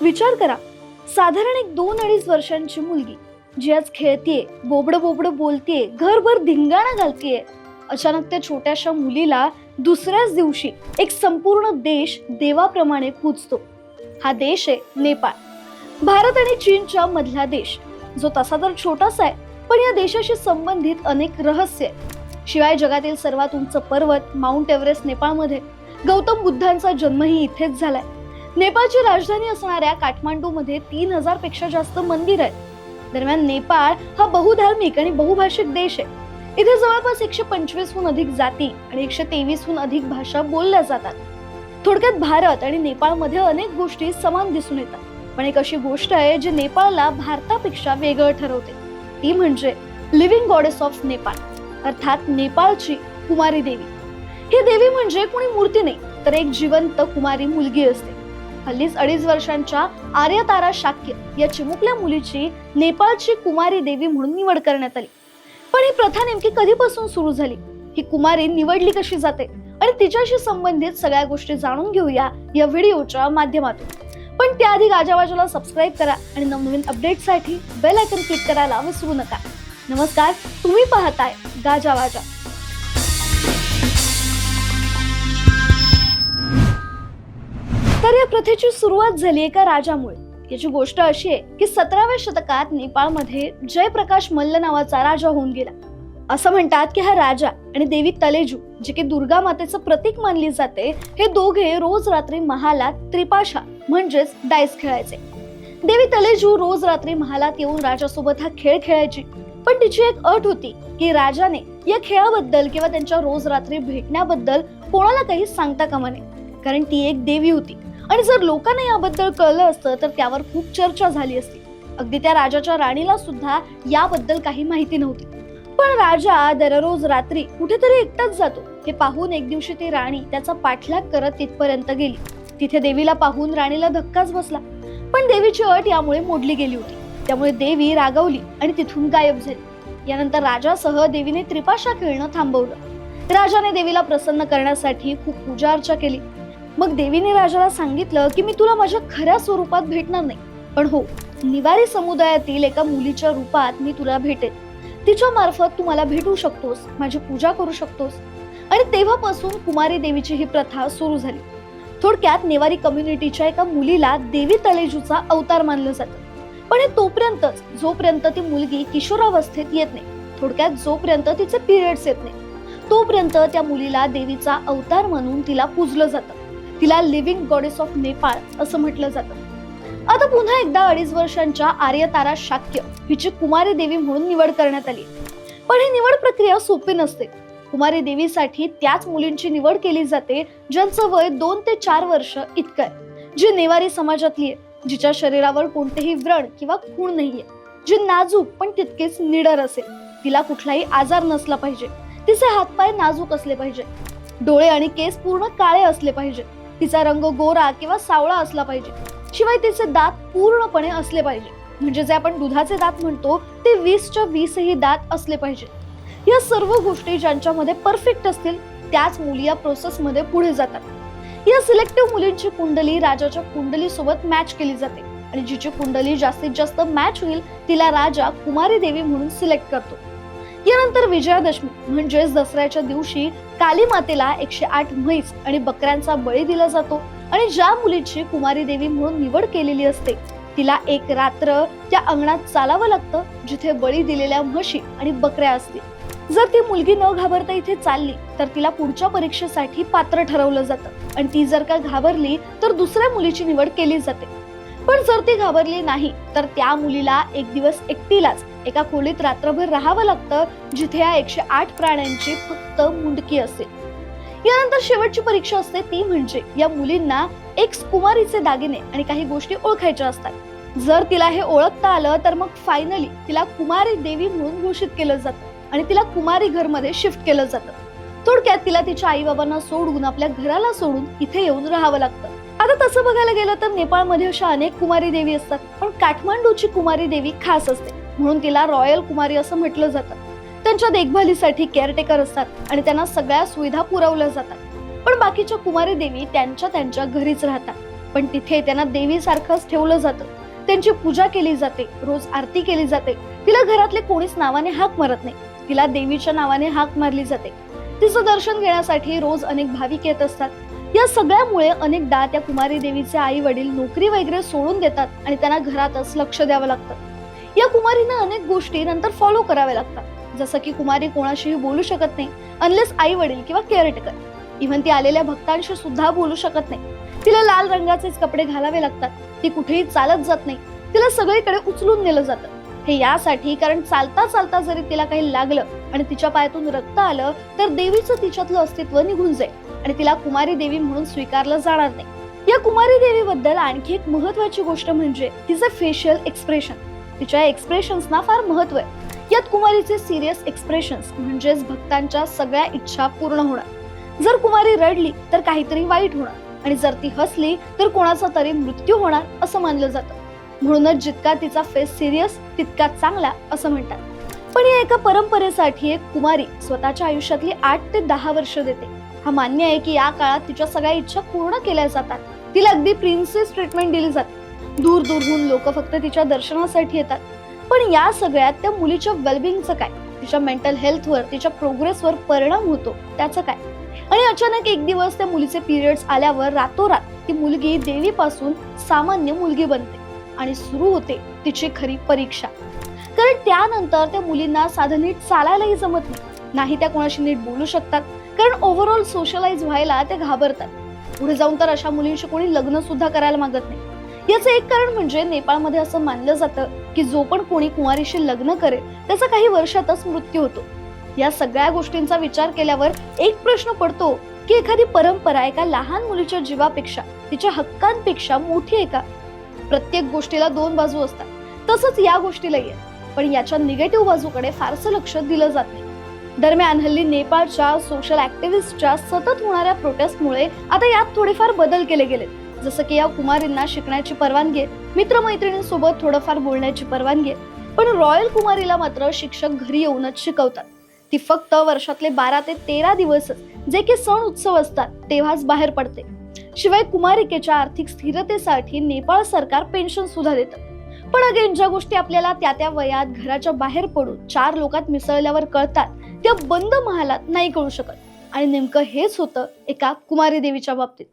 विचार करा. साधारण एक दोन अडीच वर्षांची मुलगी जी आज खेळतीये बोबडं बोबडं बोलतीये घरभर धिंगाणा घालतीये अचानक त्या छोट्याशा मुलीला दुसऱ्याच दिवशी एक संपूर्ण देश देवाप्रमाणे पूजतो. हा देश आहे नेपाळ. भारत आणि चीनच्या मधला देश जो तसा तर छोटासा आहे पण या देशाशी संबंधित अनेक रहस्य शिवाय जगातील सर्वात उंच पर्वत माउंट एव्हरेस्ट नेपाळमध्ये गौतम बुद्धांचा जन्मही इथेच झालाय. नेपाळची राजधानी असणाऱ्या काठमांडूमध्ये तीन हजारपेक्षा जास्त मंदिर आहेत. दरम्यान नेपाळ हा बहुधार्मिक आणि बहुभाषिक देश आहे. इथे जवळपास एकशे पंचवीसहून अधिक जाती आणि एकशे तेवीसहून अधिक भाषा बोलल्या जातात. थोडक्यात भारत आणि नेपाळमध्ये अनेक गोष्टी समान दिसून येतात. पण एक अशी गोष्ट आहे जी नेपाळला भारतापेक्षा वेगळं ठरवते. ती म्हणजे लिव्हिंग गॉडेस ऑफ नेपाळ अर्थात नेपाळची कुमारी देवी. ही देवी म्हणजे कोणी मूर्ती नाही तर एक जिवंत कुमारी मुलगी असते. हल्लीच अडीच वर्षांच्या आर्यतारा शाक्य या चिमुकल्या मुलीची नेपाळची कुमारी देवी म्हणून निवड करण्यात आली. पण ही प्रथा नेमकी कधीपासून सुरू झाली? ही कुमारी निवडली कशी जाते? आणि तिच्याशी संबंधित सगळ्या गोष्टी जाणून घेऊया या व्हिडिओच्या माध्यमातून. पण त्याआधी गाजावाजाला सबस्क्राईब करा आणि नवनवीन अपडेटसाठी बेल आयकन क्लिक करायला विसरू नका. नमस्कार तुम्ही पाहताय गाजावाजा तर या प्रथेची सुरुवात झाली एका राजामुळे. याची गोष्ट अशी आहे की सतराव्या शतकात नेपाळमध्ये जयप्रकाश मल्ल नावाचा राजा होऊन गेला. असं म्हणतात की हा राजा आणि देवी तलेजू जे की दुर्गा मातेचं प्रतीक मानली जाते हे दोघे रोज रात्री महालात त्रिपाशा म्हणजेच डायस खेळायचे. देवी तलेजू रोज रात्री महालात येऊन राजासोबत हा खेळ खेळायची. पण तिची एक अट होती की राजाने या खेळाबद्दल किंवा त्यांच्या रोज रात्री भेटण्याबद्दल कोणाला काही सांगता कामा नये. कारण ती एक देवी होती. आणि जर लोकांना याबद्दल कळलं असतं तर त्यावर खूप चर्चा झाली असती. अगदी त्या राजाच्या राणीला सुद्धा याबद्दल काही माहिती नव्हती. पण राजा दररोज रात्री कुठेतरी एकटाच जातो. हे पाहून एक दिवशी ती राणी त्याचा पाठलाग करत तिथपर्यंत गेली. तिथे देवीला पाहून राणीला धक्काच बसला. पण देवीची अट यामुळे मोडली गेली होती. त्यामुळे देवी रागवली आणि तिथून गायब झाली. यानंतर राजासह देवीने त्रिपाशा खेळणं थांबवलं. राजाने देवीला प्रसन्न करण्यासाठी खूप पूजा अर्चा केली. मग देवीने राजाला सांगितलं की मी तुला माझ्या खऱ्या स्वरूपात भेटणार नाही. पण हो निवारी समुदायातील एका मुलीच्या रूपात मी तुला भेटेन. तिच्या मार्फत तू मला भेटू शकतोस माझी पूजा करू शकतोस. आणि तेव्हापासून कुमारी देवीची ही प्रथा सुरू झाली. थोडक्यात नेवारी कम्युनिटीच्या एका मुलीला देवी तलेजूचा अवतार मानलं जातं. पण हे तोपर्यंतच जोपर्यंत ती मुलगी किशोरावस्थेत येत नाही थोडक्यात जोपर्यंत तिचे पिरियड्स येत नाही तोपर्यंत त्या मुलीला देवीचा अवतार म्हणून तिला पूजलं जातं. तिला लिव्हिंग गॉडेस ऑफ नेपाळ असं म्हटलं जातं. आता पुन्हा एकदा अडीच वर्षांच्या आर्यतारा शाक्य हिची कुमारी देवी म्हणून निवड करण्यात आली. पण ही निवड प्रक्रिया सोपी नसते. कुमारी देवीसाठी त्याच मुलींची निवड केली जाते ज्यांचं वय दोन ते चार वर्ष इतकं आहे. जी नेवारी समाजातली आहे जिच्या शरीरावर कोणतेही व्रण किंवा खूण नाहीये. जी नाजूक पण तितकेच निडर असेल. तिला कुठलाही आजार नसला पाहिजे. तिचे हातपाय नाजूक असले पाहिजे. डोळे आणि केस पूर्ण काळे असले पाहिजे. तिचा रंग गोरा किंवा सावळा असला पाहिजे. शिवाय तिचे दात पूर्णपणे असले पाहिजे. म्हणजे जे आपण दुधाचे दात म्हणतो ते वीसच्या वीसही दात असले पाहिजे. या सर्व गोष्टी ज्यांच्यामध्ये परफेक्ट असतील त्याच मुली या प्रोसेसमध्ये पुढे जातात. या सिलेक्टिव्ह मुलींची कुंडली राजाच्या कुंडली सोबत मॅच केली जाते. आणि जिची कुंडली जास्तीत जास्त मॅच होईल तिला राजा कुमारी देवी म्हणून सिलेक्ट करतो. यानंतर विजयादशमी म्हणजेच दसऱ्याच्या दिवशी काली मातेला एकशे आठ म्हैस आणि बकऱ्यांचा बळी दिला जातो. आणि ज्या मुलीची कुमारी देवी म्हणून निवड केलेली असते तिला एक रात्र त्या अंगणात चालावं लागतं जिथे बळी दिलेल्या म्हशी आणि बकऱ्या असतील. जर ती मुलगी न घाबरता इथे चालली तर तिला पुढच्या परीक्षेसाठी पात्र ठरवलं जातं. आणि ती जर का घाबरली तर दुसऱ्या मुलीची निवड केली जाते. पण जर ती घाबरली नाही तर त्या मुलीला एक दिवस एकटीलाच एका खोलीत रात्रभर राहावं लागतं जिथे या एकशे आठ प्राण्यांची फक्त मुंडकी असेल यानंतर शेवटची परीक्षा असते ती म्हणजे या मुलींना एक कुमारीचे दागिने आणि काही गोष्टी ओळखायच्या असतात. जर तिला हे ओळखता आलं तर मग फायनली तिला कुमारी देवी म्हणून घोषित केलं जातं आणि तिला कुमारी घरमध्ये शिफ्ट केलं जातं. थोडक्यात तिला तिच्या आई बाबांना सोडून आपल्या घराला सोडून इथे येऊन राहावं लागतं. आता तसं बघायला गेलं तर नेपाळमध्ये अशा अनेक कुमारी देवी असतात पण काठमांडूची कुमारी देवी खास असते. म्हणून तिला रॉयल कुमारी असं म्हटलं जातं. त्यांच्या देखभालीसाठी केअरटेकर असतात आणि त्यांना सगळ्या सुविधा पुरवल्या जातात. पण बाकीच्या कुमारी देवी त्यांच्या त्यांच्या घरीच राहतात. पण तिथे त्यांना देवीसारखंच ठेवलं जातं. त्यांची पूजा केली जाते रोज आरती केली जाते. तिला घरातले कोणीच नावाने हाक मारत नाही. तिला देवीच्या नावाने हाक मारली जाते. तिचं दर्शन घेण्यासाठी रोज अनेक भाविक येत असतात. या सगळ्यामुळे अनेकदा त्या कुमारी देवीचे आई वडील नोकरी वगैरे सोडून देतात आणि त्यांना घरातच लक्ष द्यावं लागतं. या कुमारीनं अनेक गोष्टी नंतर फॉलो कराव्या लागतात. जसं की कुमारी कोणाशीही बोलू शकत नाही अनलेस आई वडील किंवा केअरटेकर इव्हन ती आलेल्या भक्तांशी सुद्धा बोलू शकत नाही. तिला लाल रंगाचेच कपडे घालावे लागतात. ती कुठेही चालत जात नाही. तिला सगळीकडे उचलून नेलं जातं. हे यासाठी कारण चालता चालता जरी तिला काही लागलं आणि तिच्या पायातून रक्त आलं तर देवीचं तिच्यातलं अस्तित्व निघून जाईल आणि तिला कुमारी देवी म्हणून स्वीकारलं जाणार नाही. या कुमारी देवीबद्दल आणखी एक महत्वाची गोष्ट म्हणजे तिचं फेशियल एक्सप्रेशन तिच्या एक्सप्रेशन्सना फार महत्त्व आहे. यात कुमारीचे सिरियस एक्सप्रेशन्स म्हणजेच भक्तांच्या सगळ्या इच्छा पूर्ण होणार. जर कुमारी रडली तर काहीतरी वाईट होणार आणि जर ती हसली तर कोणाचा तरी मृत्यू होणार असं मानलं जातं. म्हणूनच जितका तिचा फेस सिरियस तितका चांगला असं म्हणतात. पण या एका परंपरेसाठी एक कुमारी स्वतःच्या आयुष्यातली आठ ते दहा वर्ष देते. हा मान्य आहे की या काळात तिच्या सगळ्या इच्छा पूर्ण केल्या जातात. तिला अगदी प्रिन्सेस ट्रीटमेंट दिली जाते. दूर दूरहून लोक फक्त तिच्या दर्शनासाठी येतात. पण या सगळ्यात त्या मुलीच्या वेलबिंगचं काय? तिच्या मेंटल हेल्थवर तिच्या प्रोग्रेसवर परिणाम होतो. त्याचं काय? आणि अचानक एक दिवस त्या मुलीचे पिरियड्स आल्यावर रातोरात ती मुलगी देवीपासून सामान्य मुलगी बनते. आणि सुरू होते तिची खरी परीक्षा. कारण त्यानंतर त्या मुलींना साधं नीट चालायलाही जमत नाही. नाही त्या कोणाशी नीट बोलू शकतात. कारण ओव्हरऑल सोशलाइज व्हायला त्या घाबरतात. पुढे जाऊन तर अशा मुलींशी कोणी लग्न सुद्धा करायला मागत नाही. याचं एक कारण म्हणजे नेपाळमध्ये असं मानलं जातं की जो पण कोणी कुंवारीशी लग्न करेल त्याचा काही वर्षातच मृत्यू होतो. या सगळ्या गोष्टींचा विचार केल्यावर एक प्रश्न पडतो की एखादी परंपरा एका लहान मुलीच्या जीवापेक्षा तिच्या हक्कांपेक्षा मोठी आहे का? प्रत्येक गोष्टीला दोन बाजू असतात. तसंच या गोष्टीलाही आहे पण याच्या निगेटिव्ह बाजूकडे फारसं लक्ष दिलं जात नाही. दरम्यान हल्ली नेपाळच्या सोशल ऍक्टिव्हिस्टच्या सतत होणाऱ्या प्रोटेस्टमुळे आता यात थोडेफार बदल केले गेले जसं की या कुमारींना शिकण्याची परवानगी आहे. मित्रमैत्रिणींसोबत थोडंफार बोलण्याची परवानगी आहे. पण रॉयल कुमारीला मात्र शिक्षक घरी येऊनच शिकवतात. ती फक्त वर्षातले बारा ते तेरा दिवसच जे की सण उत्सव असतात तेव्हाच बाहेर पडते. शिवाय कुमारिकेच्या आर्थिक स्थिरतेसाठी नेपाळ सरकार पेन्शन सुद्धा देतं. पण अगेन ज्या गोष्टी आपल्याला त्या त्या वयात घराच्या बाहेर पडून चार लोकात मिसळल्यावर कळतात त्या बंद महालात नाही कळू शकत. आणि नेमकं हेच होतं एका कुमारी देवीच्या बाबतीत.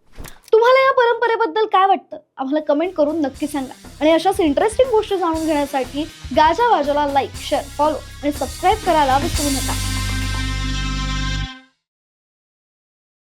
तुम्हाला या परंपरेबद्दल काय वाटतं? आम्हाला कमेंट करून नक्की सांगा. आणि अशाच इंटरेस्टिंग गोष्टी जाणून घेण्यासाठी गाजा वाजाला लाईक शेअर फॉलो आणि सबस्क्राईब करायला विसरू नका.